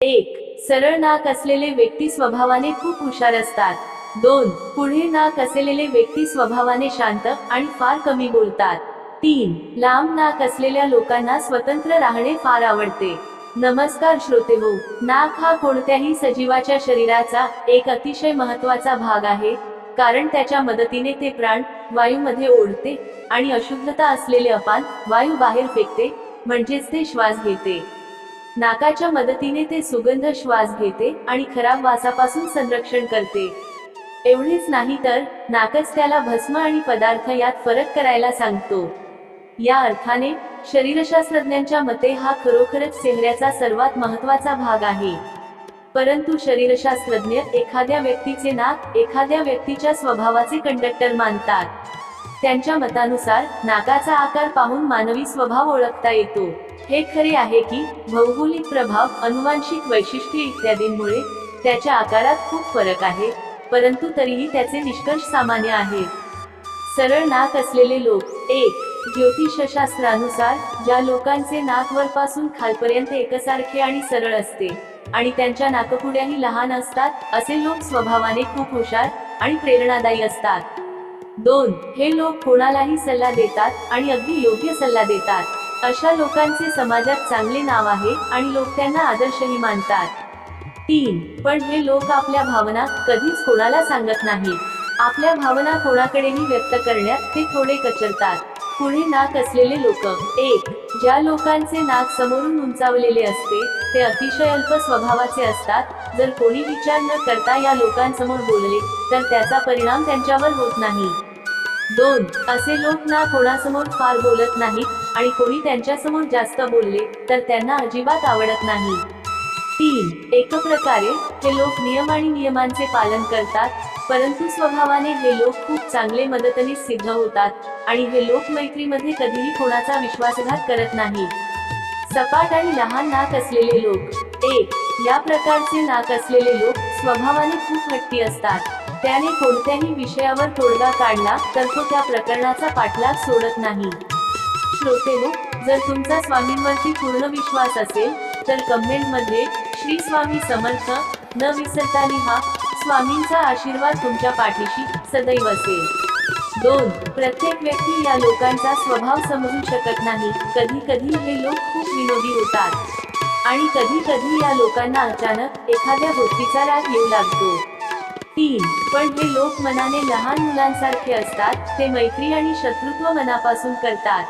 एक सरळ नाक असलेले व्यक्ती स्वभावाने खूप हुशार असतात. दोन पुढे नाक असलेले व्यक्ती स्वभावाने शांत आणि फार कमी बोलतात. तीन लांब नाक असलेल्या लोकांना स्वतंत्र राहणे फार आवडते. नमस्कार श्रोते हो नाक हा कोणत्याही सजीवाच्या शरीराचा एक अतिशय महत्त्वाचा भाग आहे कारण त्याच्या मदतीने ते प्राण वायूमध्ये ओढते आणि अशुद्धता असलेले अपान वायू बाहेर फेकते म्हणजेच ते श्वास घेते. नाकाच्या मदतीने ते सुगंध श्वास घेते आणि खराब वासापासून संरक्षण करते. एवढेच नाही तर नाकच त्याला भस्म आणि पदार्थ यात फरक करायला सांगतो. या अर्थाने शरीरशास्त्रज्ञांच्या मते हा खरोखरच चेहऱ्याचा सर्वात महत्त्वाचा भाग आहे. परंतु शरीरशास्त्रज्ञ एखाद्या व्यक्तीचे नाक एखाद्या व्यक्तीच्या स्वभावाचे कंडक्टर मानतात. त्यांच्या मतानुसार नाकाचा आकार पाहून मानवी स्वभाव ओळखता येतो. हे खरे आहे की भौगोलिक प्रभाव अनुवांशिक वैशिष्ट्ये इत्यादींमुळे त्याच्या आकारात खूप फरक आहे परंतु तरीही त्याचे निष्कर्ष सामान्य आहेत सरळ नाक असलेले लोक एक ज्योतिषशास्त्रानुसार ज्या लोकांचे नाक वरपासून खालपर्यंत एकसारखे आणि सरळ असते आणि त्यांच्या नाकपुड्याही लहान असतात असे लोक स्वभावाने खूप हुशार आणि प्रेरणादायी असतात. दोन हे लोक कोणालाही सल्ला देतात आणि अगदी योग्य सल्ला देतात. अशा लोकांचे समाजात चांगले नाव आहे आणि लोक त्यांना आदर्शही मानतात. तीन पण हे लोक आपल्या भावना कधीच कोणाला सांगत नाही आपल्या भावना कोणाकडेही व्यक्त करण्यात ते थोडे कचरतात. पुढे नाक असलेले लोक. एक ज्या लोकांचे नाक समोरून उंचावलेले असते ते अतिशय अल्प स्वभावाचे असतात. जर कोणी विचार न करता या लोकांसमोर बोलले तर त्याचा परिणाम त्यांच्यावर होत नाही. दोन असे लोक ना कोणासमोर फार बोलत नाहीत आणि कोणी त्यांच्यासमोर जास्त बोलले तर त्यांना अजिबात आवडत नाही. तीन एक प्रकारे हे लोक नियम आणि नियमांचे पालन करतात परंतु स्वभावाने हे लोक खूप चांगले मदतनीस सिद्ध होतात आणि हे लोक मैत्रीमध्ये कधीही कोणाचा विश्वासघात करत नाही. सपाट आणि लहान नाक असलेले लोक. एक या प्रकारचे नाक असलेले लोक स्वभावाने खूप हट्टी असतात. त्याने कोणत्याही विषयावर तोडगा काढला तर तो त्या प्रकरणाचा पाठलाग सोडत नाही. श्रोतेनो जर तुमचा स्वामींवरती पूर्ण विश्वास असेल तर कमेंटमध्ये श्री स्वामी समर्थ न विसरता लिहा स्वामींचा आशीर्वाद तुमच्या पाठीशी सदैव असेल. दोन प्रत्येक व्यक्ती या लोकांचा स्वभाव समजू शकत नाही. कधी कधी हे लोक खूप विनोदी होतात. आणि कधी कधी या लोकांना अचानक एखाद्या गोष्टीचा राग येऊ लागतो. तीन. पण हे लोक मनाने लहान मुलांसारखे असतात ते मैत्री आणि शत्रुत्व मनापासून करतात.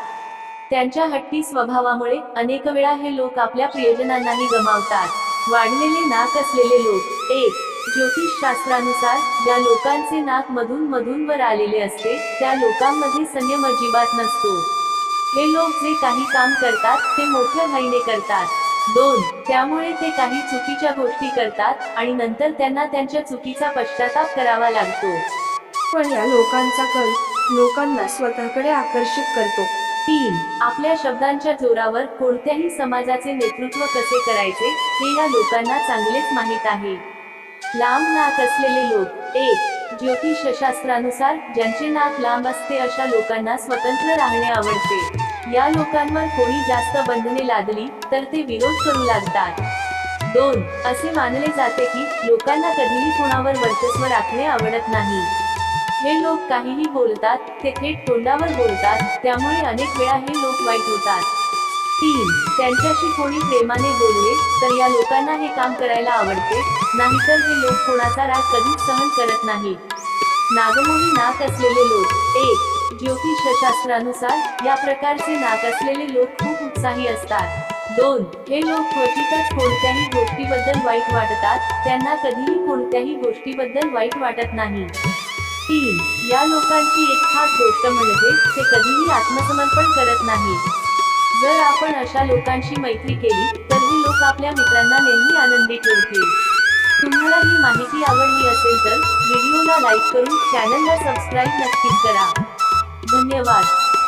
त्यांच्या हट्टी स्वभावामुळे अनेक वेळा हे लोक आपल्या प्रियजनांनाही गमावतात. वाढलेले नाक असलेले लोक. एक. ज्योतिष शास्त्रानुसार ज्या लोकांचे नाक मधून मधून वर आलेले असते त्या लोकांमध्ये संयम अजिबात नसतो. हे लोक जे काही काम करतात ते मोठ्या घाईने करतात. दोन. त्यामुळे ते काही चुकीच्या गोष्टी करतात आणि नंतर त्यांना त्यांच्या चुकीचा पश्चाताप करावा लागतो. पण या लोकांचा कल लोकांना स्वतःकडे आकर्षित करतो. तीन. आपल्या शब्दांच्या जोरावर कोणत्याही समाजाचे नेतृत्व कसे करायचे हे या लोकांना चांगलेच माहीत आहे. लांब नाक असलेले लोक. एक. ज्योतिषशास्त्रानुसार ज्यांचे नाक लांब असते अशा लोकांना स्वतंत्र राहणे आवडते. या लोकांवर कोणी जास्त बंधने लादली तर ते विरोध करू लागतात. दोन असे मानले जाते की लोकांना कधीही कोणावर वर्चस्व राखणे आवडत नाही. हे लोक काहीही बोलतात ते थेट तोंडावर बोलतात त्यामुळे अनेक वेळा हे लोक वाईट होतात. तीन त्यांच्याशी कोणी प्रेमाने बोलले तर या लोकांना हे काम करायला आवडते नाहीतर हे लोक कोणाचा राग कधीच सहन करत नाही नागमोही नाक असलेले लोक. एक ज्योतिषशास्त्रानुसार या प्रकारचे नाक असलेले लोक खूप उत्साही असतात. दोन हे लोक क्वचितच कोणत्याही गोष्टीबद्दल वाईट वाटतात. त्यांना कधीही कोणत्याही गोष्टीबद्दल वाईट वाटत नाही. तीन या लोकांची एक खास गोष्ट म्हणजे ते कधीही आत्मसमर्पण करत नाही. जर आपण अशा लोकांशी मैत्री केली तर ही लोक आपल्या मित्रांना नेहमी आनंदी ठेवतील. तुम्हाला ही माहिती आवडली असेल तर व्हिडिओला लाईक करून चॅनलला सबस्क्राईब नक्कीच करा. धन्यवाद.